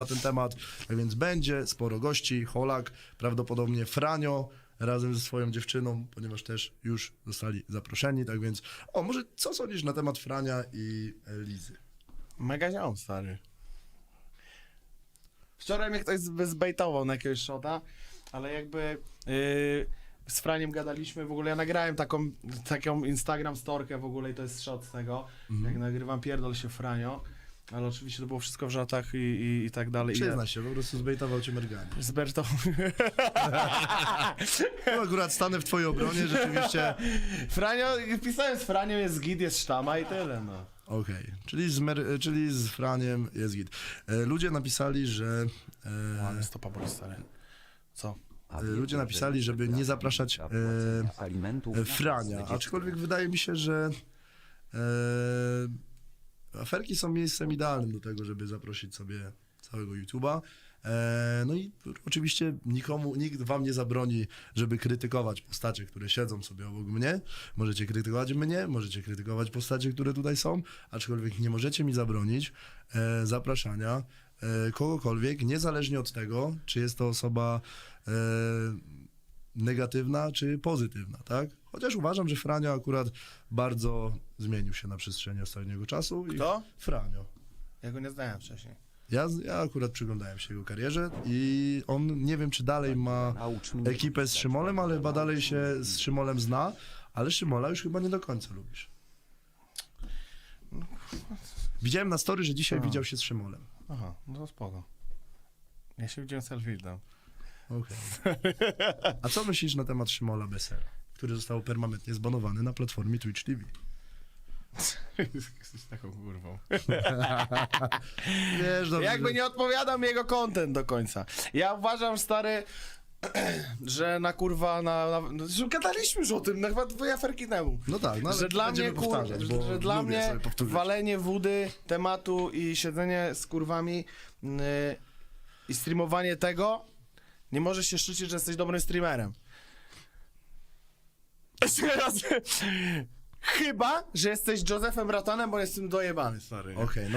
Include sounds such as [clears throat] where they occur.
na ten temat, tak więc będzie sporo gości, Holak, prawdopodobnie Franio razem ze swoją dziewczyną, ponieważ też już zostali zaproszeni, tak więc o, może co sądzisz na temat Frania i e, Lizy? Mega ziom, stary. Wczoraj mnie ktoś zbe- zbejtował na jakiegoś shota, ale jakby yy, z Franiem gadaliśmy, w ogóle ja nagrałem taką, taką Instagram storkę w ogóle i to jest shot z tego, jak nagrywam pierdol się Franio, ale oczywiście to było wszystko w żartach i, i, i tak dalej. I Przyznaj się, po prostu zbejtował cię mergami. Z Bertą. [laughs] No akurat stanę w twojej obronie, rzeczywiście Franio, pisałem z Franiem, jest git, jest sztama i tyle, no. Okej, czyli, z Mer- czyli z Franiem jest git. E, ludzie napisali, że e, Ale stopa boli, stary. Co? e, ludzie napisali, żeby nie zapraszać e, e, Frania, aczkolwiek wydaje mi się, że e, aferki są miejscem idealnym do tego, żeby zaprosić sobie całego YouTube'a. E, no i oczywiście nikomu, nikt wam nie zabroni, żeby krytykować postacie, które siedzą sobie obok mnie. Możecie krytykować mnie, możecie krytykować postacie, które tutaj są, aczkolwiek nie możecie mi zabronić e, zapraszania e, kogokolwiek, niezależnie od tego, czy jest to osoba negatywna czy pozytywna, tak? Chociaż uważam, że Franio akurat bardzo zmienił się na przestrzeni ostatniego czasu. i- Kto? Franio. Ja go nie znałem wcześniej. Ja, ja akurat przyglądałem się jego karierze i on nie wiem, czy dalej ma ekipę z Szymolem, ale chyba dalej się z Szymolem zna, ale Szymola już chyba nie do końca lubisz. Widziałem na story, że dzisiaj A. widział się z Szymolem. Aha, no to spoko. Ja się widziałem selfie dam. Okej. [laughs] A co myślisz na temat Szymola Besera, który został permanentnie zbanowany na platformie Twitch TV? Jesteś taką kurwą. [laughs] Wiesz, dobrze, Jakby że- nie odpowiadam jego content do końca. Ja uważam, stary, [clears throat] że na kurwa, na, na no, że gadaliśmy już o tym, na chyba dwie aferki temu. No tak, no ale że dla będziemy mnie, kur, powtarzać, bo że, że dla lubię mnie sobie powtórzyć. walenie wody, tematu i siedzenie z kurwami yy, i streamowanie tego nie możesz się szczycić, że jesteś dobrym streamerem. Jeszcze raz. Chyba, że jesteś Josephem Ratanem, bo jestem dojebany, stary. Okej, no